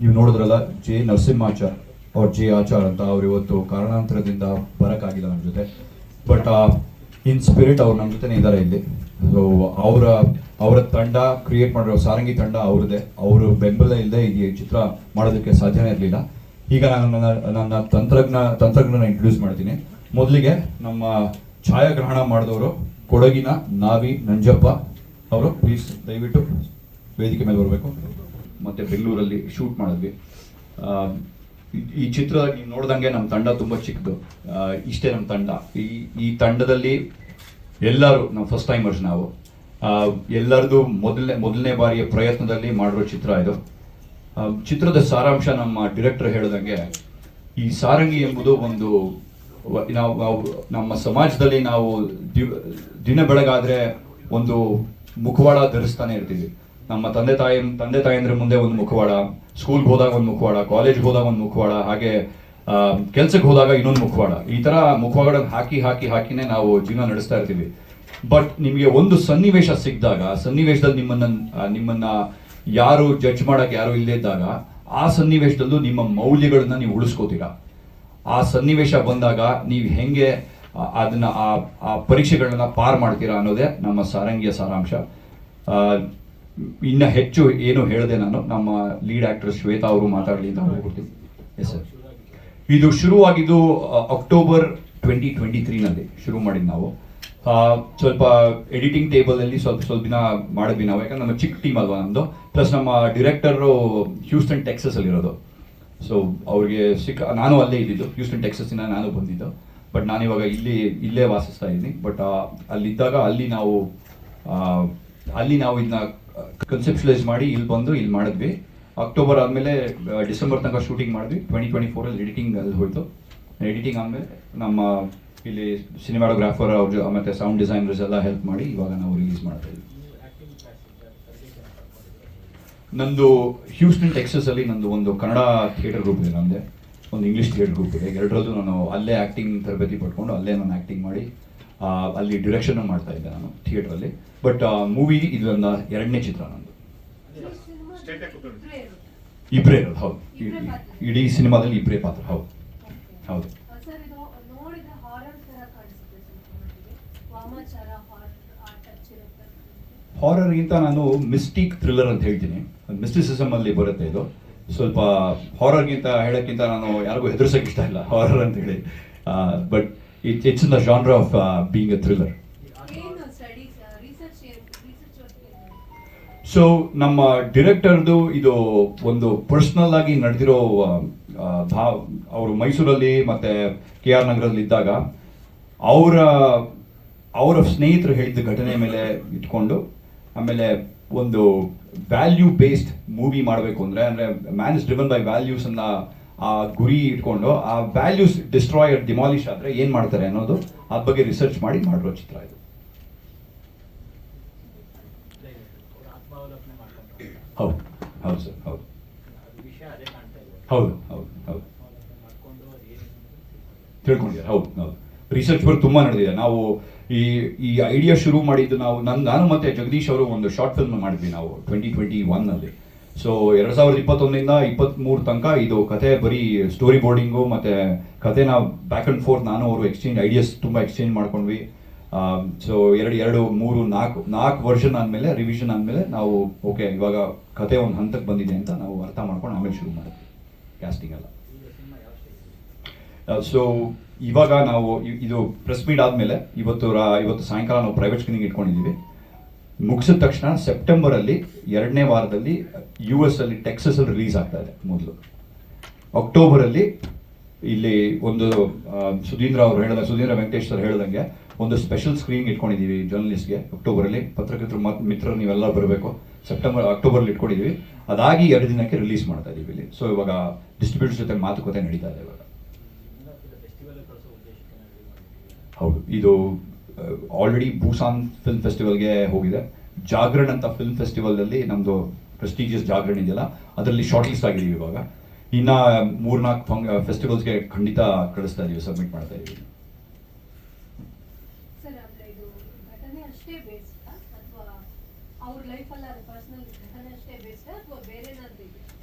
ನೀವು ನೋಡಿದ್ರಲ್ಲ, ಜೆ ನರಸಿಂಹಾಚಾರ್ ಅವ್ರ ಜೆ ಆಚಾರ್ ಅಂತ ಅವ್ರು ಇವತ್ತು ಕಾರಣಾಂತರದಿಂದ ಬರೋಕ್ಕಾಗಿಲ್ಲ ನಮ್ಮ ಜೊತೆ. ಬಟ್ ಇನ್ ಸ್ಪಿರಿಟ್ ಅವ್ರು ನಮ್ಮ ಜೊತೆನೇ ಇದ್ದಾರೆ ಇಲ್ಲಿ. ಸೊ ಅವರ ಅವರ ತಂಡ ಕ್ರಿಯೇಟ್ ಮಾಡಿರೋ ಸಾರಂಗಿ ತಂಡ ಅವ್ರದ್ದೇ ಅವರು ಬೆಂಬಲ ಇಲ್ಲದೆ ಈ ಚಿತ್ರ ಮಾಡೋದಕ್ಕೆ ಸಾಧ್ಯನೇ ಇರಲಿಲ್ಲ. ಈಗ ನಾನು ನನ್ನ ನನ್ನ ತಂತ್ರಜ್ಞ, ತಂತ್ರಜ್ಞನ ಇಂಟ್ರೊಡ್ಯೂಸ್ ಮಾಡ್ತೀನಿ. ಮೊದಲಿಗೆ ನಮ್ಮ ಛಾಯಾಗ್ರಹಣ ಮಾಡಿದವರು ಕೊಡಗಿನ ನಾವಿ ನಂಜಪ್ಪ ಅವರು. ಪ್ಲೀಸ್ ದಯವಿಟ್ಟು ವೇದಿಕೆ ಮೇಲೆ ಬರಬೇಕು. ಮತ್ತೆ ಬೆಂಗಳೂರಲ್ಲಿ ಶೂಟ್ ಮಾಡಿದ್ವಿ. ಈ- ಚಿತ್ರ ನೀವು ನೋಡ್ದಂಗೆ ನಮ್ಮ ತಂಡ ತುಂಬ ಚಿಕ್ಕದು. ಇಷ್ಟೇ ನಮ್ಮ ತಂಡ. ಈ ಈ ತಂಡದಲ್ಲಿ ಎಲ್ಲರೂ ನಾವು ಫಸ್ಟ್ ಟೈಮರ್ಸ್ ನಾವು. ಎಲ್ಲರದು ಮೊದಲನೇ ಮೊದಲನೇ ಬಾರಿಯ ಪ್ರಯತ್ನದಲ್ಲಿ ಮಾಡಿರೋ ಚಿತ್ರ ಇದು. ಚಿತ್ರದ ಸಾರಾಂಶ ನಮ್ಮ ಡಿರೆಕ್ಟರ್ ಹೇಳಿದಂಗೆ ಈ ಸಾರಂಗಿ ಎಂಬುದು ಒಂದು ನಾವು ನಾವು, ನಮ್ಮ ಸಮಾಜದಲ್ಲಿ ನಾವು ದಿನ ಬೆಳಗಾದರೆ ಒಂದು ಮುಖವಾಡ ಧರಿಸ್ತಾನೆ ಇರ್ತೀವಿ. ನಮ್ಮ ತಂದೆ ತಾಯಿ ತಂದೆ ತಾಯಂದ್ರ ಮುಂದೆ ಒಂದು ಮುಖವಾಡ ಸ್ಕೂಲ್ಗೆ ಹೋದಾಗ ಒಂದು ಮುಖವಾಡ ಕಾಲೇಜ್ಗೆ ಹೋದಾಗ ಒಂದು ಮುಖವಾಡ, ಹಾಗೆ ಕೆಲ್ಸಕ್ಕೆ ಹೋದಾಗ ಇನ್ನೊಂದು ಮುಖವಾಡ. ಈ ತರ ಮುಖವಾಡ ಹಾಕಿ ಹಾಕಿ, ಹಾಕಿನೇ ನಾವು ಜೀವನ ನಡೆಸ್ತಾ ಇರ್ತೀವಿ. ಬಟ್ ನಿಮಗೆ ಒಂದು ಸನ್ನಿವೇಶ ಸಿಕ್ಕಿದಾಗ ಸನ್ನಿವೇಶದಲ್ಲಿ ನಿಮ್ಮನ್ನ ನಿಮ್ಮನ್ನ ಯಾರು ಜಡ್ಜ್ ಮಾಡಕ್ಕೆ ಯಾರು ಇಲ್ಲದೆ ಇದ್ದಾಗ, ಆ ಸನ್ನಿವೇಶದಲ್ಲೂ ನಿಮ್ಮ ಮೌಲ್ಯಗಳನ್ನ ನೀವು ಉಳಿಸ್ಕೋತೀರಾ. ಆ ಸನ್ನಿವೇಶ ಬಂದಾಗ ನೀವು ಹೆಂಗೆ ಅದನ್ನ ಆ ಪರೀಕ್ಷೆಗಳನ್ನ ಪಾರ್ ಮಾಡ್ತೀರಾ ಅನ್ನೋದೇ ನಮ್ಮ ಸಾರಂಗಿಯ ಸಾರಾಂಶ. ಇನ್ನ ಹೆಚ್ಚು ಏನು ಹೇಳಿದೆ ನಾನು ನಮ್ಮ ಲೀಡ್ ಆಕ್ಟರ್ ಶ್ವೇತಾ ಅವರು ಮಾತಾಡಲಿ ಅಂತ ಹೋಗ್ಬಿಡ್ತೀನಿ ಎಸ್ ಸರ್ ಇದು ಶುರುವಾಗಿದ್ದು ಅಕ್ಟೋಬರ್ ಟ್ವೆಂಟಿ ಟ್ವೆಂಟಿ ತ್ರೀನಲ್ಲಿ ಶುರು ಮಾಡಿದ್ದು ನಾವು. ಸ್ವಲ್ಪ ಎಡಿಟಿಂಗ್ ಟೇಬಲ್ ಅಲ್ಲಿ ಸ್ವಲ್ಪ ಸ್ವಲ್ಪ ದಿನ ಮಾಡಿದ್ವಿ ನಾವು ಯಾಕಂದ್ರೆ ನಮ್ಮ ಚಿಕ್ಕ ಟೀಮ್ ಅಲ್ವಾ ನಮ್ದು. ಪ್ಲಸ್ ನಮ್ಮ ಡಿರೆಕ್ಟರು ಹ್ಯೂಸ್ಟನ್ ಟೆಕ್ಸಸ್ ಅಲ್ಲಿ ಇರೋದು. ಸೊ ಅವ್ರಿಗೆ ಸಿಕ್ಕ ನಾನು ಅಲ್ಲೇ ಇದ್ದಿದ್ದು ಹ್ಯೂಸ್ಟನ್ ಟೆಕ್ಸಸ್ಸಿಂದ ನಾನು ಬಂದಿದ್ದು. ಬಟ್ ನಾನಿವಾಗ ಇಲ್ಲಿ ಇಲ್ಲೇ ವಾಸಿಸ್ತಾ ಇದ್ದೀನಿ. ಬಟ್ ಅಲ್ಲಿದ್ದಾಗ ಅಲ್ಲಿ ನಾವು ಅಲ್ಲಿ ನಾವು ಇದನ್ನ ಕನ್ಸೆಪ್ಷಲೈಸ್ ಮಾಡಿ ಇಲ್ಲಿ ಬಂದು ಇಲ್ಲಿ ಮಾಡಿದ್ವಿ. ಅಕ್ಟೋಬರ್ ಆದಮೇಲೆ ಡಿಸೆಂಬರ್ ತನಕ ಶೂಟಿಂಗ್ ಮಾಡಿದ್ವಿ. ಟ್ವೆಂಟಿ ಟ್ವೆಂಟಿ ಫೋರಲ್ಲಿ ಎಡಿಟಿಂಗ್ ಅಲ್ಲಿ ಹೋಯಿತು. ಎಡಿಟಿಂಗ್ ಆದಮೇಲೆ ನಮ್ಮ ಇಲ್ಲಿ ಸಿನಿಮಾಟೋಗ್ರಾಫರ್ ಅವ್ರ ಮತ್ತೆ ಸೌಂಡ್ ಡಿಸೈನರ್ಸ್ ಎಲ್ಲ ಹೆಲ್ಪ್ ಮಾಡಿ ಇವಾಗ ನಾವು ರಿಲೀಸ್ ಮಾಡ್ತಾ ಇದ್ವಿ. ನಂದು ಹ್ಯೂಸ್ಟನ್ ಟೆಕ್ಸಸಲ್ಲಿ ನಂದು ಒಂದು ಕನ್ನಡ ಥಿಯೇಟರ್ ಗ್ರೂಪ್ ಇದೆ ನಂದೆ ಒಂದು ಇಂಗ್ಲಿಷ್ ಥಿಯೇಟರ್ ಗ್ರೂಪ್ ಇದೆ. ಎರಡರಲ್ಲೂ ನಾನು ಅಲ್ಲೇ ಆ್ಯಕ್ಟಿಂಗ್ ತರಬೇತಿ ಪಡ್ಕೊಂಡು ಅಲ್ಲೇ ನಾನು ಆ್ಯಕ್ಟಿಂಗ್ ಮಾಡಿ ಅಲ್ಲಿ ಡಿರೆಕ್ಷನ್ ಮಾಡ್ತಾ ಇದ್ದೆ ನಾನು ಥಿಯೇಟರ್ ಅಲ್ಲಿ. ಬಟ್ ಮೂವಿ ಇದು ನನ್ನ ಎರಡನೇ ಚಿತ್ರ ನಂದು. ಇಬ್ರೇ ಇರೋದು ಹೌದು. ಇಡೀ- ಸಿನಿಮಾದಲ್ಲಿ ಇಬ್ರೇ ಪಾತ್ರ ಹೌದು. ಹೌದು. ಸರ್ ಇದು ನೋಡಿದ್ರೆ ಹಾರರ್ ಹಾರರ್ಗಿಂತ ನಾನು ಮಿಸ್ಟಿಕ್ ಥ್ರಿಲ್ಲರ್ ಅಂತ ಹೇಳ್ತೀನಿ. ಮಿಸ್ಟಿಸಿಸಮ್ ಅಲ್ಲಿ ಬರುತ್ತೆ ಇದು. ಸ್ವಲ್ಪ ಹಾರರ್ಗಿಂತ ಹೇಳೋಕ್ಕಿಂತ ನಾನು ಯಾರಿಗೂ ಹೆದರ್ಸಕ್ಕೆ ಇಷ್ಟ ಇಲ್ಲ ಹಾರರ್ ಅಂತ ಹೇಳಿ. But it it's in the genre of uh, a thriller thriller. So ನಮ್ಮ ಡಿರೆಕ್ಟರ್ದು ಇದು ಒಂದು ಪರ್ಸನಲ್ ಆಗಿ ನಡೆದಿರೋ ಭಾವ ಅವರು ಮೈಸೂರಲ್ಲಿ ಮತ್ತು ಕೆ ಆರ್ ನಗರದಲ್ಲಿ ಇದ್ದಾಗ ಅವರ ಅವರ ಸ್ನೇಹಿತರು ಹೇಳಿದ ಘಟನೆ ಮೇಲೆ ಇಟ್ಕೊಂಡು ಆಮೇಲೆ ಒಂದು ವ್ಯಾಲ್ಯೂ ಬೇಸ್ಡ್ ಮೂವಿ ಮಾಡಬೇಕು ಅಂದರೆ ಅಂದರೆ man is driven by values ಅನ್ನ ಆ ಗುರಿ ಇಟ್ಕೊಂಡು ಆ ವ್ಯಾಲ್ಯೂಸ್ ಡಿಸ್ಟ್ರಾಯ್ ಡಿಮಾಲಿಷ್ ಆದ್ರೆ ಏನು ಮಾಡ್ತಾರೆ ಅನ್ನೋದು ಅದ್ರ ಬಗ್ಗೆ ರಿಸರ್ಚ್ ಮಾಡಿ ಮಾಡಿರೋ ಚಿತ್ರ ಇದು. ಹೌದು ಹೌದು ಸರ್, ಹೌದು. ಹೌದು ಹೌದು ಹೌದು. ತಿಳ್ಕೊಂಡಿದ್ದಾರೆ? ಹೌದು ಹೌದು. ರಿಸರ್ಚ್ ವರ್ಕ್ ತುಂಬಾ ನಡೆದಿದೆ. ನಾವು ಈ ಈ ಐಡಿಯಾ ಶುರು ಮಾಡಿದ್ದು ನಾವು ನಾನು ಮತ್ತೆ ಜಗದೀಶ್ ಅವರು ಒಂದು ಶಾರ್ಟ್ ಫಿಲ್ಮ್ ಮಾಡಿದ್ವಿ ನಾವು ಟ್ವೆಂಟಿ ಟ್ವೆಂಟಿ ಒನ್ ಅಲ್ಲಿ. ಸೊ ಎರಡ್ ಸಾವಿರದ ಇಪ್ಪತ್ತೊಂದರಿಂದ ಇಪ್ಪತ್ಮೂರು ತನಕ ಇದು ಕತೆ ಬರೀ ಸ್ಟೋರಿ ಬೋರ್ಡಿಂಗು ಮತ್ತೆ ಕತೆನ ಬ್ಯಾಕ್ ಅಂಡ್ ಫೋರ್ತ್ ನಾನು ಅವರು ಎಕ್ಸ್ಚೇಂಜ್ ಐಡಿಯಾಸ್ ತುಂಬ ಎಕ್ಸ್ಚೇಂಜ್ ಮಾಡ್ಕೊಂಡ್ವಿ. ಸೊ ಎರಡು ಎರಡು, ಮೂರು, ನಾಲ್ಕು ನಾಲ್ಕು ವರ್ಷನ್ ಆದ್ಮೇಲೆ ರಿವಿಷನ್ ಆದಮೇಲೆ ನಾವು ಓಕೆ ಇವಾಗ ಕತೆ ಒಂದು ಹಂತಕ್ಕೆ ಬಂದಿದೆ ಅಂತ ನಾವು ಅರ್ಥ ಮಾಡ್ಕೊಂಡು ಆಮೇಲೆ ಶುರು ಮಾಡಿದ್ವಿ ಕ್ಯಾಸ್ಟಿಂಗ್ ಎಲ್ಲ. ಸೊ ಇವಾಗ ನಾವು ಇದು ಪ್ರೆಸ್ ಮೀಟ್ ಆದಮೇಲೆ ಇವತ್ತು ರಾ- ಇವತ್ತು ಸಾಯಂಕಾಲ ನಾವು ಪ್ರೈವೇಟ್ ಸ್ಕ್ರೀನಿಂಗ್ ಇಟ್ಕೊಂಡಿದ್ದೀವಿ ಮುಗಿಸಿದ ತಕ್ಷಣ ಸೆಪ್ಟೆಂಬರ್ ಅಲ್ಲಿ ಎರಡನೇ ವಾರದಲ್ಲಿ ಯು ಎಸ್ ಅಲ್ಲಿ ಟೆಕ್ಸಸ್ ಅಲ್ಲಿ ರಿಲೀಸ್ ಆಗ್ತಾ ಇದೆ ಮೊದಲು. ಅಕ್ಟೋಬರ್ ಅಲ್ಲಿ ಇಲ್ಲಿ ಒಂದು ಸುಧೀಂದ್ರ ಅವರು ಹೇಳಿದ ಸುಧೀಂದ್ರ ವೆಂಕಟೇಶ್ ಸರ್ ಹೇಳ್ದಂಗೆ ಒಂದು ಸ್ಪೆಷಲ್ ಸ್ಕ್ರೀನ್ ಇಟ್ಕೊಂಡಿದ್ದೀವಿ ಜರ್ನಲಿಸ್ಟ್ಗೆ ಅಕ್ಟೋಬರ್ ಅಲ್ಲಿ ಪತ್ರಕರ್ತರು ಮಿತ್ರ ಮಿತ್ರರು ನೀವೆಲ್ಲ ಬರಬೇಕು. ಸೆಪ್ಟೆಂಬರ್ ಅಕ್ಟೋಬರ್ ಅಲ್ಲಿ ಇಟ್ಕೊಂಡಿದ್ದೀವಿ ಅದಾಗಿ ಎರಡು ದಿನಕ್ಕೆ ರಿಲೀಸ್ ಮಾಡ್ತಾ ಇದೀವಿ ಇಲ್ಲಿ. ಸೊ ಇವಾಗ ಡಿಸ್ಟ್ರಿಬ್ಯೂಟರ್ ಜೊತೆ ಮಾತುಕತೆ ನಡೀತಾ ಇದೆ ಇವಾಗ. ಹೌದು. ಇದು ಆಲ್ರೆಡಿ ಬೂಸಾನ್ ಫಿಲ್ಮ್ ಫೆಸ್ಟಿವಲ್ಗೆ ಹೋಗಿದೆ. ಜಾಗರಣ್ ಅಂತ ಫಿಲ್ಮ್ ಫೆಸ್ಟಿವಲ್ ಅಲ್ಲಿ ನಮ್ದು ಪ್ರೆಸ್ಟೀಜಿಯಸ್ ಜಾಗರಣ್ ಇದೆಯಲ್ಲ ಅದರಲ್ಲಿ ಶಾರ್ಟ್ ಲಿಸ್ಟ್ ಆಗಿದ್ದೀವಿ ಇವಾಗ. ಇನ್ನ ಮೂರ್ನಾಲ್ಕು ಫಂಗ್ ಫೆಸ್ಟಿವಲ್ಸ್ಗೆ ಖಂಡಿತ ಕಳಿಸ್ತಾ ಇದೀವಿ ಸಬ್ಮಿಟ್ ಮಾಡ್ತಾ ಇದೀವಿ.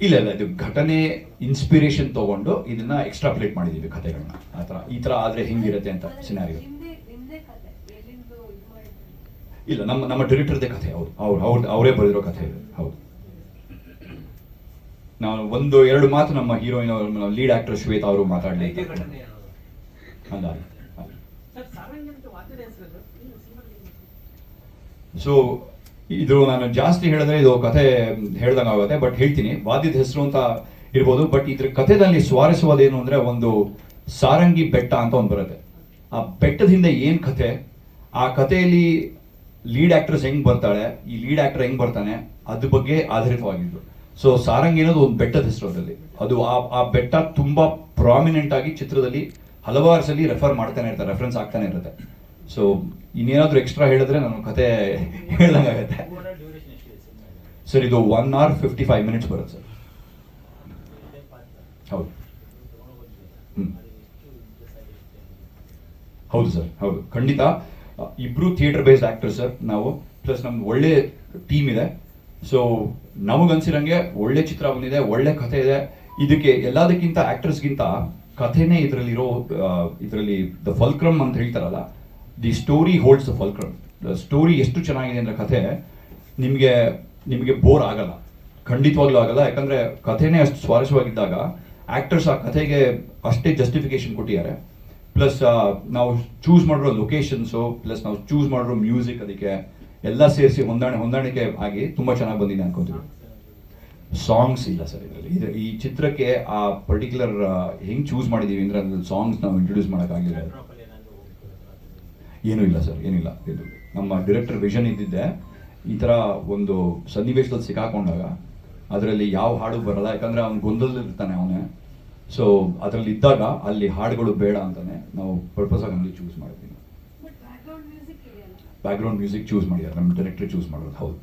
ಇಲ್ಲ ಇಲ್ಲ ಇದು ಘಟನೆ ಇನ್ಸ್ಪಿರೇಷನ್ ತಗೊಂಡು ಇದನ್ನ ಎಕ್ಸ್ಟ್ರಾಪ್ಲೇಟ್ ಮಾಡಿದೀವಿ ಕಥೆಗಳನ್ನ. ಆ ಥರ ಈ ಥರ ಆದ್ರೆ ಹೆಂಗಿರುತ್ತೆ ಅಂತ ಸಿನಾರಿಯೋ ನಿಮ್ದೇ ನಿಮ್ದೇ ಕತೆ ಎಲ್ಲಿಂದ ಇದು ಮಾಡಿದ್ರಿ ಇಲ್ಲ ನಮ್ಮ ನಮ್ಮ ಡೈರೆಕ್ಟರ್ದೇ ಕಥೆ ಹೌದು. ಅವ್ರು ಅವ್ರ ಅವರೇ ಬರೆದಿರೋ ಕಥೆ ಇದೆ ಹೌದು. ನಾವು ಒಂದು ಎರಡು ಮಾತು ನಮ್ಮ ಹೀರೋಯಿನ್ ಅವರು ಲೀಡ್ ಆಕ್ಟರ್ ಶ್ವೇತಾ ಅವರು ಮಾತಾಡಲಿ ಅಲ್ಲ ಸೊ ಇದು ನಾನು ಜಾಸ್ತಿ ಹೇಳಿದ್ರೆ ಇದು ಕಥೆ ಹೇಳ್ದಂಗೆ ಆಗುತ್ತೆ ಬಟ್ ಹೇಳ್ತೀನಿ. ವಾದ್ಯದ ಹೆಸರು ಅಂತ ಇರ್ಬೋದು ಬಟ್ ಇದ್ರ ಕಥೆದಲ್ಲಿ ಸ್ವಾರಸ್ಯವಾದೇನು ಅಂದ್ರೆ ಒಂದು ಸಾರಂಗಿ ಬೆಟ್ಟ ಅಂತ ಒಂದು ಬರುತ್ತೆ. ಆ ಬೆಟ್ಟದ ಹಿಂದೆ ಏನು ಕಥೆ? ಆ ಕಥೆಯಲ್ಲಿ ಲೀಡ್ ಆಕ್ಟ್ರೆಸ್ ಹೆಂಗ್ ಬರ್ತಾಳೆ, ಈ ಲೀಡ್ ಆಕ್ಟರ್ ಹೆಂಗ್ ಬರ್ತಾನೆ ಅದ್ರ ಬಗ್ಗೆ ಆಧಾರಿತವಾಗಿದ್ದು. ಸೊ ಸಾರಂಗಿ ಅನ್ನೋದು ಒಂದು ಬೆಟ್ಟದ ಹೆಸರು ಅದರಲ್ಲಿ. ಅದು ಆ ಆ ಬೆಟ್ಟ ತುಂಬಾ ಪ್ರಾಮಿನೆಂಟ್ ಆಗಿ ಚಿತ್ರದಲ್ಲಿ ಹಲವಾರು ಸಲ ರೆಫರ್ ಮಾಡ್ತಾನೆ ಇರ್ತಾರೆ ರೆಫರೆನ್ಸ್ ಆಗ್ತಾನೆ ಇರುತ್ತೆ. ಸೊ ಇನ್ನೇನಾದ್ರೂ ಎಕ್ಸ್ಟ್ರಾ ಹೇಳಿದ್ರೆ ನಾನು ಕತೆ ಹೇಳ್ದಂಗಾಗತ್ತೆ ಸರ್ ಇದು one hour fifty five minutes ಬರುತ್ತೆ ಸರ್ ಹೌದು. ಹೌದು ಸರ್ ಹೌದು. ಖಂಡಿತ ಅ, ಇಬ್ರು ಥಿಯೇಟರ್ ಬೇಸ್ಡ್ ಆಕ್ಟರ್ ಸರ್ ನಾವು. ಪ್ಲಸ್ ನಮ್ದು ಒಳ್ಳೆ ಟೀಮ್ ಇದೆ. ಸೊ ನಮಗನ್ಸಿರಂಗೆ ಒಳ್ಳೆ ಚಿತ್ರ ಬಂದಿದೆ ಒಳ್ಳೆ ಕಥೆ ಇದೆ. ಇದಕ್ಕೆ ಎಲ್ಲದಕ್ಕಿಂತ ಆಕ್ಟರ್ಸ್ಗಿಂತ ಕಥೆನೇ ಇದರಲ್ಲಿರೋ ಇದರಲ್ಲಿ ದ ಫಲ್ಕ್ರಮ್ ಅಂತ ಹೇಳ್ತಾರಲ್ಲ the story holds the fulcrum the story ಎಷ್ಟು ಚೆನ್ನಾಗಿದೆ ಅಂದರೆ ಕಥೆ ನಿಮಗೆ ನಿಮಗೆ ಬೋರ್ ಆಗಲ್ಲ. ಖಂಡಿತವಾಗ್ಲೂ ಆಗಲ್ಲ. ಯಾಕಂದರೆ ಕಥೆನೇ ಅಷ್ಟು ಸ್ವಾರಸ್ಯವಾಗಿದ್ದಾಗ ಆಕ್ಟರ್ಸ್ ಆ ಕಥೆಗೆ ಅಷ್ಟೇ ಜಸ್ಟಿಫಿಕೇಶನ್ ಕೊಟ್ಟಿದ್ದಾರೆ. ಪ್ಲಸ್ ನಾವು ಚೂಸ್ ಮಾಡಿರೋ ಲೊಕೇಶನ್ಸು ಪ್ಲಸ್ ನಾವು ಚೂಸ್ ಮಾಡಿರೋ ಮ್ಯೂಸಿಕ್ ಅದಕ್ಕೆ ಎಲ್ಲ ಸೇರಿಸಿ ಹೊಂದಾಣೆ ಹೊಂದಾಣಿಕೆ ಆಗಿ ತುಂಬಾ ಚೆನ್ನಾಗಿ ಬಂದಿದೆ ಅನ್ಕೋತೀವಿ. ಸಾಂಗ್ಸ್ ಇಲ್ಲ ಸರ್ ಇದರಲ್ಲಿ. ಇದು ಈ ಚಿತ್ರಕ್ಕೆ ಆ ಪರ್ಟಿಕ್ಯುಲರ್ ಹೆಂಗ್ ಚೂಸ್ ಮಾಡಿದೀವಿ ಅಂದ್ರೆ ಅದ್ರಲ್ಲಿ ಸಾಂಗ್ಸ್ ನಾವು ಇಂಟ್ರೊಡ್ಯೂಸ್ ಮಾಡೋಕ್ಕಾಗಿಲ್ಲ ಏನೂ ಇಲ್ಲ ಸರ್ ಏನಿಲ್ಲ ಇದು ನಮ್ಮ ಡೈರೆಕ್ಟರ್ ವಿಷನ್ ಇದ್ದಿದ್ದೆ. ಈ ಥರ ಒಂದು ಸನ್ನಿವೇಶದಲ್ಲಿ ಸಿಕ್ಕಾಕೊಂಡಾಗ, ಅದರಲ್ಲಿ ಯಾವ ಹಾಡು ಬರಲ್ಲ. ಯಾಕಂದ್ರೆ ಅವ್ನು ಗೊಂದಲದಲ್ಲಿರ್ತಾನೆ ಅವನೇ. ಸೊ ಅದರಲ್ಲಿ ಇದ್ದಾಗ ಅಲ್ಲಿ ಹಾಡುಗಳು ಬೇಡ ಅಂತಾನೆ ನಾವು ಪರ್ಪಸ್ ಆಗಿ ಅಲ್ಲಿ ಚೂಸ್ ಮಾಡಿದ್ವಿ ಬಟ್ ಬ್ಯಾಕ್ಗ್ರೌಂಡ್ ಮ್ಯೂಸಿಕ್ ಇದೆಯಲ್ಲ. ಬ್ಯಾಕ್ಗ್ರೌಂಡ್ ಮ್ಯೂಸಿಕ್ ಚೂಸ್ ಮಾಡಿದ್ದಾರೆ. ನಮ್ಮ ಡೈರೆಕ್ಟರ್ ಚೂಸ್ ಮಾಡೋದು ಹೌದು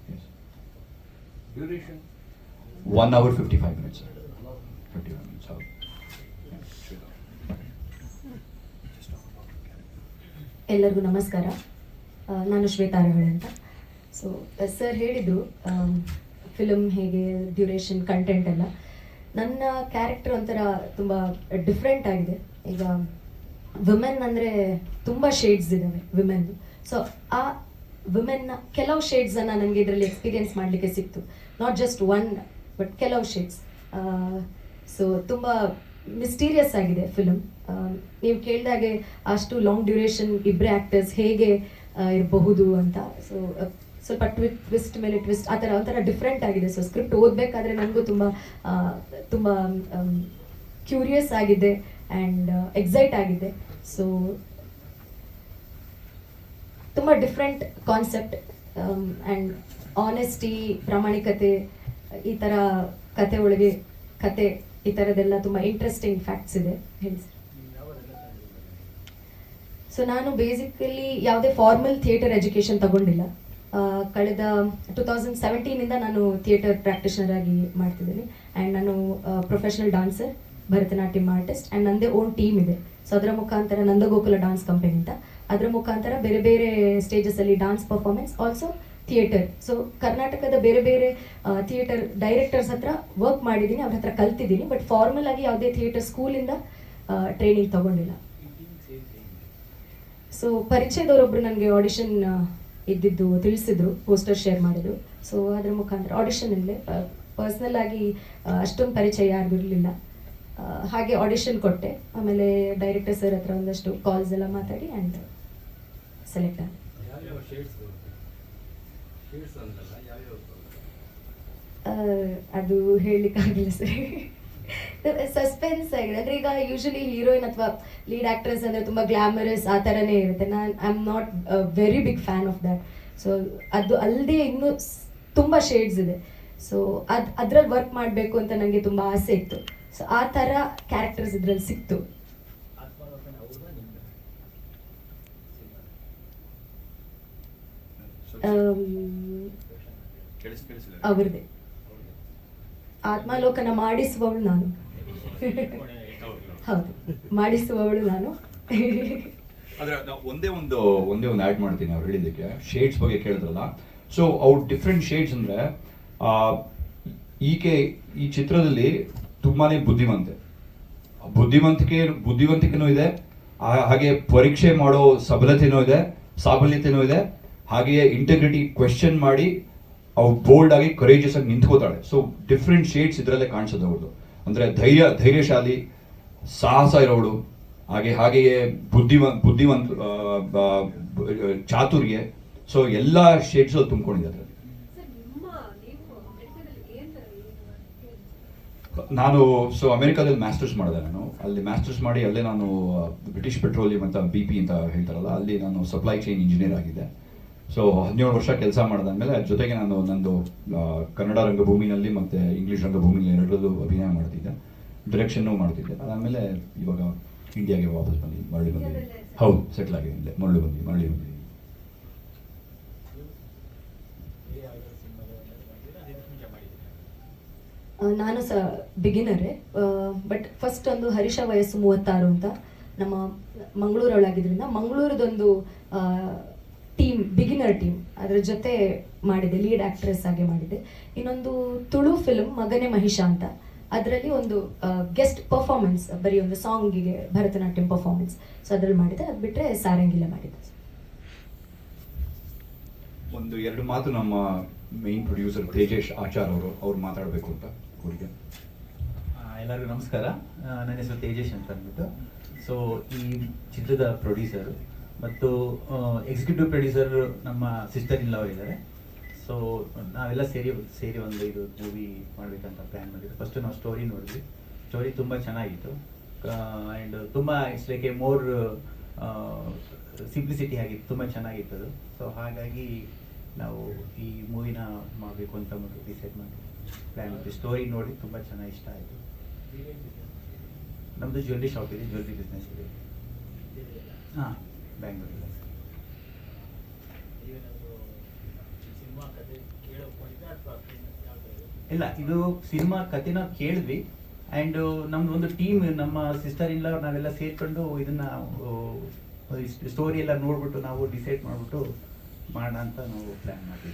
duration one hour fifty five minutes fifty five minutes ಹೌದು. ಎಲ್ಲರಿಗೂ ನಮಸ್ಕಾರ. ನಾನು ಶ್ವೇತಾ ಅರವಳೆ ಅಂತ. ಸೊ ಸರ್ ಹೇಳಿದರು ಫಿಲಮ್ ಹೇಗೆ ಡ್ಯೂರೇಷನ್ ಕಂಟೆಂಟ್ ಎಲ್ಲ. ನನ್ನ ಕ್ಯಾರೆಕ್ಟರ್ ಒಂಥರ ತುಂಬ ಡಿಫ್ರೆಂಟ್ ಆಗಿದೆ. ಈಗ ವಿಮೆನ್ ಅಂದರೆ ತುಂಬ ಶೇಡ್ಸ್ ಇದ್ದಾವೆ ವಿಮೆನ್ ಸೊ ಆ ವಿಮೆನ್ನ ಕೆಲವು ಶೇಡ್ಸನ್ನು ನನಗೆ ಇದರಲ್ಲಿ ಎಕ್ಸ್ಪೀರಿಯನ್ಸ್ ಮಾಡಲಿಕ್ಕೆ ಸಿಕ್ತು. ನಾಟ್ ಜಸ್ಟ್ ಒನ್ ಬಟ್ ಕೆಲವು ಶೇಡ್ಸ್ ಸೊ ತುಂಬ ಮಿಸ್ಟೀರಿಯಸ್ ಆಗಿದೆ ಫಿಲಮ್ ನೀವು ಕೇಳಿದಾಗೆ ಅಷ್ಟು ಲಾಂಗ್ ಡ್ಯೂರೇಷನ್ ಇಬ್ಬರೇ ಆ್ಯಕ್ಟರ್ಸ್ ಹೇಗೆ ಇರಬಹುದು ಅಂತ. ಸೊ ಸ್ವಲ್ಪ ಟ್ವಿಟ್ ಟ್ವಿಸ್ಟ್ ಮೇಲೆ ಟ್ವಿಸ್ಟ್ ಆ ಥರ ಒಂಥರ ಡಿಫ್ರೆಂಟ್ ಆಗಿದೆ. ಸೊ ಸ್ಕ್ರಿಪ್ಟ್ ಓದಬೇಕಾದ್ರೆ ನನಗೂ ತುಂಬ ತುಂಬ ಕ್ಯೂರಿಯಸ್ ಆಗಿದೆ ಆ್ಯಂಡ್ ಎಕ್ಸೈಟ್ ಆಗಿದೆ. ಸೊ ತುಂಬ ಡಿಫ್ರೆಂಟ್ ಕಾನ್ಸೆಪ್ಟ್ ಆ್ಯಂಡ್ ಆನೆಸ್ಟಿ ಪ್ರಾಮಾಣಿಕತೆ, ಈ ಥರ ಕತೆ ಒಳಗೆ ಕತೆ, ಈ ಥರದ್ದೆಲ್ಲ ತುಂಬ ಇಂಟ್ರೆಸ್ಟಿಂಗ್ ಫ್ಯಾಕ್ಟ್ಸ್ ಇದೆ. ಹೇಳಿ ಸೊ ನಾನು ಬೇಸಿಕಲಿ ಯಾವುದೇ ಫಾರ್ಮಲ್ ಥಿಯೇಟರ್ ಎಜುಕೇಷನ್ ತಗೊಂಡಿಲ್ಲ. ಕಳೆದ ಟೂ ತೌಸಂಡ್ ಸೆವೆಂಟೀನಿಂದ ನಾನು ಥಿಯೇಟರ್ ಪ್ರಾಕ್ಟಿಷನರ್ ಆಗಿ ಮಾಡ್ತಿದ್ದೀನಿ. ಆ್ಯಂಡ್ ನಾನು professional dancer Bharatanatyam artist and ನಂದೇ ಓನ್ ಟೀಮ್ ಇದೆ. ಸೊ ಅದರ ಮುಖಾಂತರ ನಂದಗೋಕುಲ ಡಾನ್ಸ್ ಕಂಪನಿ ಅಂತ. ಅದರ ಮುಖಾಂತರ ಬೇರೆ ಬೇರೆ ಸ್ಟೇಜಸಲ್ಲಿ dance performance also theatre so ಕರ್ನಾಟಕದ ಬೇರೆ ಬೇರೆ ಥಿಯೇಟರ್ ಡೈರೆಕ್ಟರ್ಸ್ ಹತ್ರ ವರ್ಕ್ ಮಾಡಿದ್ದೀನಿ, ಅವ್ರ ಹತ್ರ ಕಲ್ತಿದ್ದೀನಿ. ಬಟ್ ಫಾರ್ಮಲ್ ಆಗಿ ಯಾವುದೇ ಥಿಯೇಟರ್ ಸ್ಕೂಲಿಂದ ಟ್ರೈನಿಂಗ್ ತಗೊಂಡಿಲ್ಲ. ಸೊ ಪರಿಚಯದವರೊಬ್ರು ನನಗೆ ಆಡಿಷನ್ ಇದ್ದಿದ್ದು ತಿಳಿಸಿದ್ರು ಪೋಸ್ಟರ್ ಶೇರ್ ಮಾಡಿದ್ರು. ಸೊ ಅದ್ರ ಮುಖಾಂತರ ಆಡಿಷನ್ ಅಲ್ಲಿ ಪರ್ಸ್ನಲ್ ಆಗಿ ಅಷ್ಟೊಂದು ಪರಿಚಯ ಯಾರಿಗೂ ಇರಲಿಲ್ಲ ಹಾಗೆ ಆಡಿಷನ್ ಕೊಟ್ಟೆ. ಆಮೇಲೆ ಡೈರೆಕ್ಟರ್ ಸರ್ ಹತ್ರ ಒಂದಷ್ಟು ಕಾಲ್ಸ್ ಎಲ್ಲ ಮಾತಾಡಿ ಆ್ಯಂಡ್ ಸೆಲೆಕ್ಟ್ ಆಗಿ ಅದು ಹೇಳಲಿಕ್ಕಾಗಿಲ್ಲ ಸರ್. ಸಸ್ಪೆನ್ಸ್ ಆಗಿದೆ. ಅಂದ್ರೆ ಈಗ ಯೂಶಲಿ ಹೀರೋಯಿನ್ ಅಥವಾ ಲೀಡ್ ಆಕ್ಟ್ರೆಸ್ ಅಂದ್ರೆ ತುಂಬಾ ಗ್ಲಾಮರಸ್ ಆ ಥರನೇ ಇರುತ್ತೆ. ನಾನು I am not very big fan of that so ಅದು ಅಲ್ಲದೆ ಇನ್ನೂ ತುಂಬಾ ಶೇಡ್ಸ್ ಇದೆ. ಸೊ ಅದ್ ಅದ್ರಲ್ಲಿ ವರ್ಕ್ ಮಾಡಬೇಕು ಅಂತ ನಂಗೆ ತುಂಬಾ ಆಸೆ ಇತ್ತು. ಸೊ ಆ ಥರ ಕ್ಯಾರೆಕ್ಟರ್ಸ್ ಇದ್ರಲ್ಲಿ ಸಿಕ್ತು. ಅವ್ರದೇ ಅವ್ರದ್ದೇ. ಆತ್ಮಾಲೋಕನ ಮಾಡಿಸುವವಳು ನಾನು. ಹೌದು. ಮಾಡಿಸುವವಳು ನಾನು. ಆದ್ರೆ ನಾವು ಒಂದೇ ಒಂದು ಒಂದೇ ಒಂದು ಆ್ಯಡ್ ಮಾಡ್ತೀನಿ ಅವ್ರು ಹೇಳಿದ್ದಕ್ಕೆ. ಶೇಡ್ಸ್ ಬಗ್ಗೆ ಕೇಳಿದ್ರಲ್ಲ. ಸೊ ಅವ್ರು ಡಿಫ್ರೆಂಟ್ ಶೇಡ್ಸ್ ಅಂದ್ರೆ ಆ, ಈಕೆ ಈ ಚಿತ್ರದಲ್ಲಿ ತುಂಬಾನೇ ಬುದ್ಧಿವಂತೆ. ಬುದ್ಧಿವಂತಿಕೆ ಬುದ್ಧಿವಂತಿಕೆನೂ ಇದೆ. ಹಾಗೆ ಪರೀಕ್ಷೆ ಮಾಡೋ ಸಬಲತೆನೂ ಇದೆ ಸಾಬಲ್ಯತೆನೂ ಇದೆ. ಹಾಗೆಯೇ ಇಂಟೆಗ್ರಿಟಿ ಕ್ವೆಶನ್ ಮಾಡಿ ಅವ್ರು ಬೋಲ್ಡ್ ಆಗಿ ಕರೇಜಸ್ ಆಗಿ ನಿಂತ್ಕೋತಾಳೆ. ಸೊ ಡಿಫ್ರೆಂಟ್ ಶೇಡ್ಸ್ ಇದರಲ್ಲೇ ಕಾಣಿಸೋದು ಅವ್ರದ್ದು ಅಂದ್ರೆ ಧೈರ್ಯ ಧೈರ್ಯಶಾಲಿ ಸಾಹಸ ಇರೋಳು ಹಾಗೆ ಹಾಗೆಯೇ ಬುದ್ಧಿವಂತ ಬುದ್ಧಿವಂತ ಚಾತುರ್ಯ ಸೊ ಎಲ್ಲ ಶೇಡ್ಸ್ ತುಂಬಿಕೊಂಡಿದೆ ಅದರಲ್ಲಿ. ನಾನು ಸೊ ಅಮೆರಿಕಾದಲ್ಲಿ ಮಾಸ್ಟರ್ಸ್ ಮಾಡಿದೆ ನಾನು. ಅಲ್ಲಿ ಮಾಸ್ಟರ್ಸ್ ಮಾಡಿ ಅಲ್ಲೇ ನಾನು ಬ್ರಿಟಿಷ್ ಪೆಟ್ರೋಲಿಯಂ ಅಂತ ಬಿ ಪಿ ಅಂತ ಹೇಳ್ತಾರಲ್ಲ ಅಲ್ಲಿ ನಾನು ಸಪ್ಲೈ ಚೈನ್ ಇಂಜಿನಿಯರ್ ಆಗಿದ್ದೆ. ಸೊ ಹದಿನೇಳು ವರ್ಷ ಕೆಲಸ ಮಾಡಿದಾದ್ಮೇಲೆ ಮೇಲೆ ಜೊತೆಗೆ ನಾನು ನಂದು ಕನ್ನಡ ರಂಗಭೂಮಿನಲ್ಲಿ ಮತ್ತೆ ಇಂಗ್ಲಿಷ್ ರಂಗಭೂಮಿನಲ್ಲಿ ಎರಡರಲ್ಲೂ ಅಭಿನಯ ಮಾಡ್ತಿದ್ದೆ. ಡೈರೆಕ್ಷನ್ನು ಮಾಡ್ತಿದ್ದೆ. ಅದಾದಮೇಲೆ ಇವಾಗ ಇಂಡಿಯಾಗೆ ವಾಪಸ್ ಬಂದು ಮರಳಿ ಹೌದು ಸೆಟ್ಲ್ ಆಗಿದೆ ಇಲ್ಲೇ, ಮರಳಿ ಬಂದು ಮರಳಿ ಬಂದಿದ್ದೀನಿ ನಾನು ಸಹ ಬಿಗಿನರೇ ಬಟ್ ಫಸ್ಟ್ ಒಂದು ಹರೀಶ ವಯಸ್ಸು ಮೂವತ್ತಾರು ಅಂತ ನಮ್ಮ ಮಂಗಳೂರೊಳಗಿದ್ರಿಂದ ಮಂಗಳೂರದೊಂದು ಟೀಮ್ ಬಿಗಿನರ್ ಟೀಮ್ ಅದರ ಜೊತೆ ಮಾಡಿದೆ ಲೀಡ್ ಆಕ್ಟ್ರೆಸ್ ಆಗಿ ಮಾಡಿದೆ. ಇನ್ನೊಂದು ತುಳು ಫಿಲ್ಮ್ ಮಗನೇ ಮಹಿಷ ಅಂತ. ಅದರಲ್ಲಿ ಒಂದು ಗೆಸ್ಟ್ ಪರ್ಫಾರ್ಮೆನ್ಸ್ ಬರೀ ಒಂದು ಸಾಂಗಿಗೆ ಭರತನಾಟ್ಯಂ ಪರ್ಫಾರ್ಮೆನ್ಸ್ ಸೊ ಅದ್ರಲ್ಲಿ ಮಾಡಿದೆ. ಅದು ಬಿಟ್ಟರೆ ಸಾರಂಗಿಲ್ಲ ಮಾಡಿದೆ. ಒಂದು ಎರಡು ಮಾತು ನಮ್ಮ ಮೇನ್ ಪ್ರೊಡ್ಯೂಸರ್ ತೇಜೇಶ್ ಆಚಾರ್ ಅವರು ಅವ್ರು ಮಾತಾಡಬೇಕು ಅಂತ ಹುಡುಗ ಎಲ್ಲರಿಗೂ ನಮಸ್ಕಾರ. ನನ್ನ ಹೆಸರು ತೇಜೇಶ್ ಅಂತ ಅಂದ್ಬಿಟ್ಟು ಸೊ ಈ ಚಿತ್ರದ ಪ್ರೊಡ್ಯೂಸರು ಮತ್ತು ಎಕ್ಸಿಕ್ಯೂಟಿವ್ ಪ್ರೊಡ್ಯೂಸರ್ ನಮ್ಮ ಸಿಸ್ಟರ್ ಇಲ್ಲ ಇದ್ದಾರೆ. ಸೊ ನಾವೆಲ್ಲ ಸೇರಿ ಸೇರಿ ಒಂದು ಇದು ಮೂವಿ ಮಾಡಬೇಕಂತ ಪ್ಲ್ಯಾನ್ ಮಾಡಿದ್ವಿ. ಫಸ್ಟ್ ನಾವು ಸ್ಟೋರಿ ನೋಡಿದ್ವಿ. ಸ್ಟೋರಿ ತುಂಬ ಚೆನ್ನಾಗಿತ್ತು. ಆ್ಯಂಡ್ ತುಂಬ it's like a more simplicity ಆಗಿತ್ತು. ತುಂಬ ಚೆನ್ನಾಗಿತ್ತು ಅದು. ಸೊ ಹಾಗಾಗಿ ನಾವು ಈ ಮೂವಿನ ಮಾಡಬೇಕು ಅಂತ ಡಿಸೈಡ್ ಮಾಡಿ ಪ್ಲ್ಯಾನ್ ಮಾಡಿದ್ವಿ. ಸ್ಟೋರಿ ನೋಡಿ ತುಂಬ ಚೆನ್ನಾಗಿ ಇಷ್ಟ ಆಯಿತು. ನಮ್ಮದು ಜ್ಯುವೆಲ್ರಿ ಶಾಪ್ ಇದೆ. ಜ್ಯುವೆಲ್ರಿ ಬಿಸ್ನೆಸ್ ಇದೆ. ಹಾಂ. ಬ್ಯಾಂಗ್ಳೂರಲ್ಲಿ ಇಲ್ಲ ಇದು ಸಿನಿಮಾ ಕಥೆನ ಕೇಳಿದ್ವಿ. ಆ್ಯಂಡ್ ನಮ್ದು ಒಂದು ಟೀಮ್ ನಮ್ಮ ಸಿಸ್ಟರ್ ಇಲ್ಲ ನಾವೆಲ್ಲ ಸೇರ್ಕೊಂಡು ಇದನ್ನ ಸ್ಟೋರಿ ಎಲ್ಲ ನೋಡ್ಬಿಟ್ಟು ನಾವು ಡಿಸೈಡ್ ಮಾಡ್ಬಿಟ್ಟು ಮಾಡೋಣ ಅಂತ ನಾವು ಪ್ಲ್ಯಾನ್ ಮಾಡಿದ್ವಿ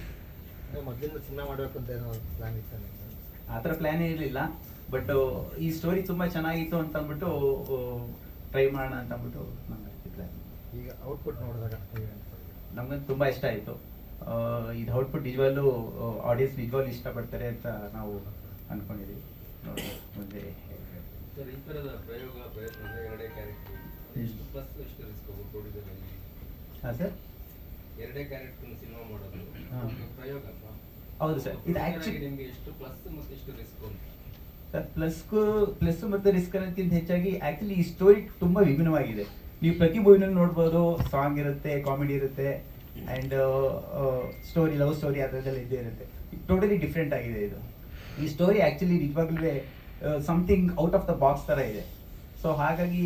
ಅಂದ್ರೆ ಮೊದಲಿಂದ ಸಿನಿಮಾ ಮಾಡಬೇಕು ಅಂತ ಏನೋ ಪ್ಲಾನ್ ಇತ್ತು? ಆ ಥರ ಪ್ಲ್ಯಾನೇ ಇರಲಿಲ್ಲ. ಬಟ್ ಈ ಸ್ಟೋರಿ ತುಂಬ ಚೆನ್ನಾಗಿತ್ತು ಅಂತ ಅಂದ್ಬಿಟ್ಟು ಟ್ರೈ ಮಾಡೋಣ ಅಂತ ಅಂದ್ಬಿಟ್ಟು ನಮ್ಗೆ ಪ್ಲ್ಯಾನ್ ಈಗ ಔಟ್ಪುಟ್ ನೋಡಿದಾಗ ನಮ್ಗೆ ತುಂಬಾ ಇಷ್ಟ ಆಯಿತು. ಇದು ಔಟ್ಪುಟ್ ನಿಜವಾಗ್ಲೂ ಆಡಿಯನ್ಸ್ ನಿಜವಾಗ್ಲೂ ಇಷ್ಟಪಡ್ತಾರೆ ಅಂತ ನಾವು ಅನ್ಕೊಂಡಿದೀವಿ. ನೋಡಿ, ಮುಂದೆ ಸರ್ ಈ ಥರದ ಪ್ರಯೋಗ ಪ್ರಯತ್ನ ಎರಡೇ ಕ್ಯಾರೆಕ್ಟರ್ ಎಷ್ಟು? ಪ್ಲಸ್ ಎಷ್ಟು ರಿಸ್ಕ್ ಪ್ರೊಡ್ಯೂಸರ್ ಹಾಂ ಸರ್? ಎರಡೇ ಕ್ಯಾರೆಕ್ಟರ್ ಸಿನಿಮಾ ಮಾಡೋದು. ಹಾ. ಪ್ರಯೋಗ ಅಲ್ವಾ? ಹೌದು ಸರ್. ಇದು ಆ್ಯಕ್ಚುಲಿ ನಿಮ್ಗೆ ಎಷ್ಟು ಪ್ಲಸ್ ಮತ್ತೆ ಎಷ್ಟು ರಿಸ್ಕ್ ಅಂತ ಸರ್ ಪ್ಲಸ್ಗೂ ಪ್ಲಸ್ ಮತ್ತು ರಿಸ್ಕ್ ಅನ್ನೋದಕ್ಕಿಂತ ಹೆಚ್ಚಾಗಿ ಆ್ಯಕ್ಚುಲಿ ಈ ಸ್ಟೋರಿ ತುಂಬ ವಿಭಿನ್ನವಾಗಿದೆ. ನೀವು ಪ್ರತಿ ಮೂವಿನಲ್ಲಿ ನೋಡ್ಬೋದು ಸಾಂಗ್ ಇರುತ್ತೆ ಕಾಮಿಡಿ ಇರುತ್ತೆ ಆ್ಯಂಡ್ ಸ್ಟೋರಿ ಲವ್ ಸ್ಟೋರಿ ಅದರದ್ದೆಲ್ಲ ಇದ್ದೇ ಇರುತ್ತೆ. ಟೋಟಲಿ ಡಿಫ್ರೆಂಟ್ ಆಗಿದೆ ಇದು. ಈ ಸ್ಟೋರಿ ಆ್ಯಕ್ಚುಲಿ ನಿಜವಾಗ್ಲೂ something out of the box ಥರ ಇದೆ. ಸೊ ಹಾಗಾಗಿ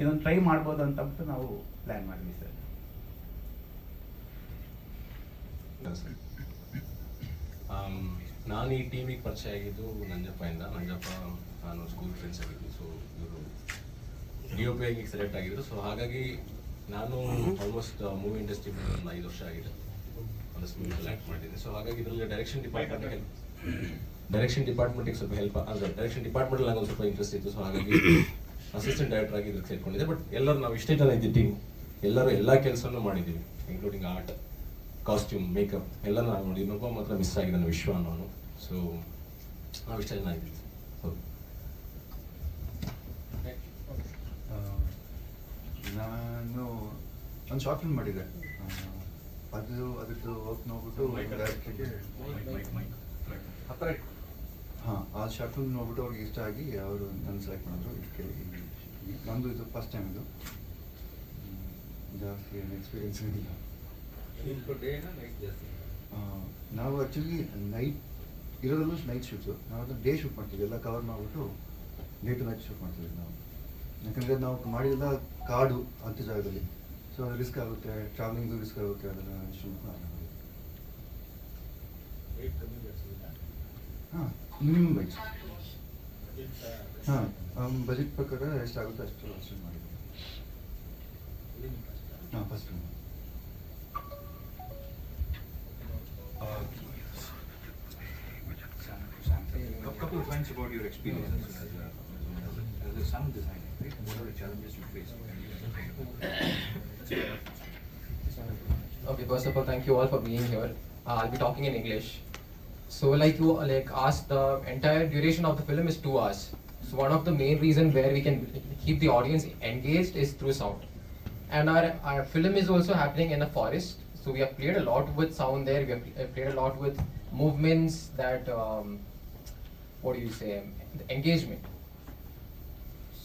ಇದೊಂದು ಟ್ರೈ ಮಾಡ್ಬೋದು ಅಂತ ನಾವು ಪ್ಲ್ಯಾನ್ ಮಾಡಿದ್ವಿ ಸರ್. ನಾನು ಈ ಟೀಮಿಗೆ ಪರಿಚಯ ಆಗಿದ್ದು ನಂಜಪ್ಪ ಇಂದ. ನಂಜಪ್ಪ ನಾನು ಸ್ಕೂಲ್ ಫ್ರೆಂಡ್ಸ್ ಆಗಿದ್ದು ಸೊ ಇವರು ಡಿ ಒ ಪಿ ಆಗಿ ಸೆಲೆಕ್ಟ್ ಆಗಿದ್ದು ಸೊ ಹಾಗಾಗಿ ನಾನು ಆಲ್ಮೋಸ್ಟ್ ಮೂವಿ ಇಂಡಸ್ಟ್ರಿ ಒಂದು ಐದು ವರ್ಷ ಆಗಿದೆ. ಒಂದು ಮೂವಿಗಳು ಆ್ಯಕ್ಟ್ ಮಾಡಿದ್ದೀನಿ. ಸೊ ಹಾಗಾಗಿ ಇದರಲ್ಲಿ ಡೈರೆಕ್ಷನ್ ಡಿಪಾರ್ಟ್ಮೆಂಟ್ ಡೈರೆಕ್ಷನ್ ಡಿಪಾರ್ಟ್ಮೆಂಟಿಗೆ ಸ್ವಲ್ಪ ಹೆಲ್ಪ್ ಅಂದರೆ ಡೈರೆಕ್ಷನ್ ಡಿಪಾರ್ಟ್ಮೆಂಟ್ ನಂಗೆ ಒಂದು ಸ್ವಲ್ಪ ಇಂಟ್ರೆಸ್ಟ್ ಇತ್ತು. ಸೊ ಹಾಗಾಗಿ ಅಸಿಸ್ಟೆಂಟ್ ಡೈರೆಕ್ಟರ್ ಆಗಿ ಇದಕ್ಕೆ ಸೇರ್ಕೊಂಡಿದ್ದೆ. ಬಟ್ ಎಲ್ಲರೂ ನಾವು ಇಷ್ಟೇ ಜನ ಇದ್ದೀವಿ ಟೀಮ್ ಎಲ್ಲರೂ ಎಲ್ಲ ಕೆಲಸನೂ ಮಾಡಿದ್ದೀವಿ ಇನ್ಕ್ಲೂಡಿಂಗ್ ಆರ್ಟ್ ಕಾಸ್ಟ್ಯೂಮ್ ಮೇಕಪ್ ಎಲ್ಲ ನಾನು ನೋಡಿ. ಇನ್ನೊಬ್ಬ ಮಾತ್ರ ಮಿಸ್ ಆಗಿದ್ದಾನೆ ವಿಶ್ವ ಅನ್ನೋನು. ಸೊ ನಾವು ಇಷ್ಟೇ ಜನ ಇದ್ದೀವಿ ಹೌದು ಆ, ನಾನು ಒಂದು ಶಾಪಿಂಗ್ ಮಾಡಿದೆ. ಅದು ಅದರದ್ದು ವರ್ಕ್ ನೋಡ್ಬಿಟ್ಟು ಡೈರೆಕ್ಟ್ರಿಗೆ ಹಾಂ ಆ ಶಾರ್ಟ್ ಫಿಲ್ಮ್ ನೋಡ್ಬಿಟ್ಟು ಅವ್ರಿಗೆ ಇಷ್ಟ ಆಗಿ ಅವರು ನನ್ನ ಸೆಲೆಕ್ಟ್ ಮಾಡಿದ್ರು. ಇದಕ್ಕೆ ನಂದು ಇದು ಫಸ್ಟ್ ಟೈಮ್ ಇದು. ಜಾಸ್ತಿ ಏನು ಎಕ್ಸ್ಪೀರಿಯನ್ಸ್ ಏನಿಲ್ಲ ಡೇನ ನೈಟ್ ಜಾಸ್ತಿ. ಆ, ನಾವು ಆ್ಯಕ್ಚುಲಿ ನೈಟ್ ಇರೋದಲ್ಲೂ ನೈಟ್ ಶೂಟ್ಸು ನಾವು ಅದನ್ನ ಡೇ ಶೂಟ್ ಮಾಡ್ತೀವಿ. ಎಲ್ಲ ಕವರ್ ಮಾಡಿಬಿಟ್ಟು ಡೇ ಟು ನೈಟ್ ಶೂಟ್ ಮಾಡ್ತೀವಿ ನಾವು. ಯಾಕಂದರೆ ನಾವು ಮಾಡಿದ ಕಾಡು ಅಂತ ಜಾಗದಲ್ಲಿ. ಸೊ ರಿಸ್ಕ್ ಆಗುತ್ತೆ ಟ್ರಾವೆಲಿಂಗು ರಿಸ್ಕ್ ಆಗುತ್ತೆ ಅದನ್ನು ಶೂಟ್ ಮಾಡಿ ರೇಟ್ ಕಮ್ಮಿ ಬೆಳೆಸಿಲ್ಲ ಹಾಂ ಮಿನಿಮಮ್ ಬೈಕ್ಸ್ ಬಜೆಟ್ ಹಾಂ ಬಜೆಟ್ ಪ್ರಕಾರ ಎಷ್ಟಾಗುತ್ತೋ ಅಷ್ಟು ಅಷ್ಟು ಮಾಡಿದ್ವಿ ಹಾಂ first couple of lines about your experiences as a, as a sound designer, right? What are the challenges you face? Okay, first of all, thank you all for being here. Uh, I'll be talking in English. So, like you like asked, the entire duration of the film is two hours. So, one of the main reason where we can keep the audience engaged is through sound. And our, our film is also happening in a forest. So, we have played a lot with sound there. We have uh, played a lot with movements that, um, what do you say, engagement.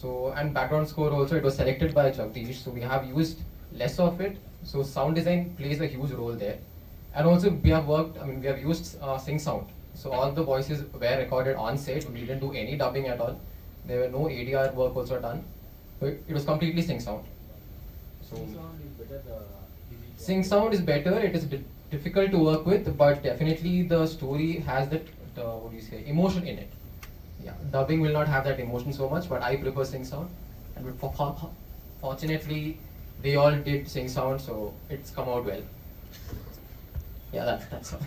So and background score also it was selected by Jagdish. So we have used less of it. So sound design plays a huge role there. And also we have worked. I mean we have used uh, Sing Sound. So all the voices were recorded on set. We didn't do any dubbing at all. There were no ADR work also done. So it, it was completely Sing Sound. So sound is better, the. Sing Sound is better. It is di- difficult to work with, but definitely the story has that the, what do you say emotion in it. Yeah, dubbing will not have that emotion so much, but I prefer Sing Sound. And for, for, fortunately, they all did Sing Sound, so it's come out well. Yeah, that, that's all.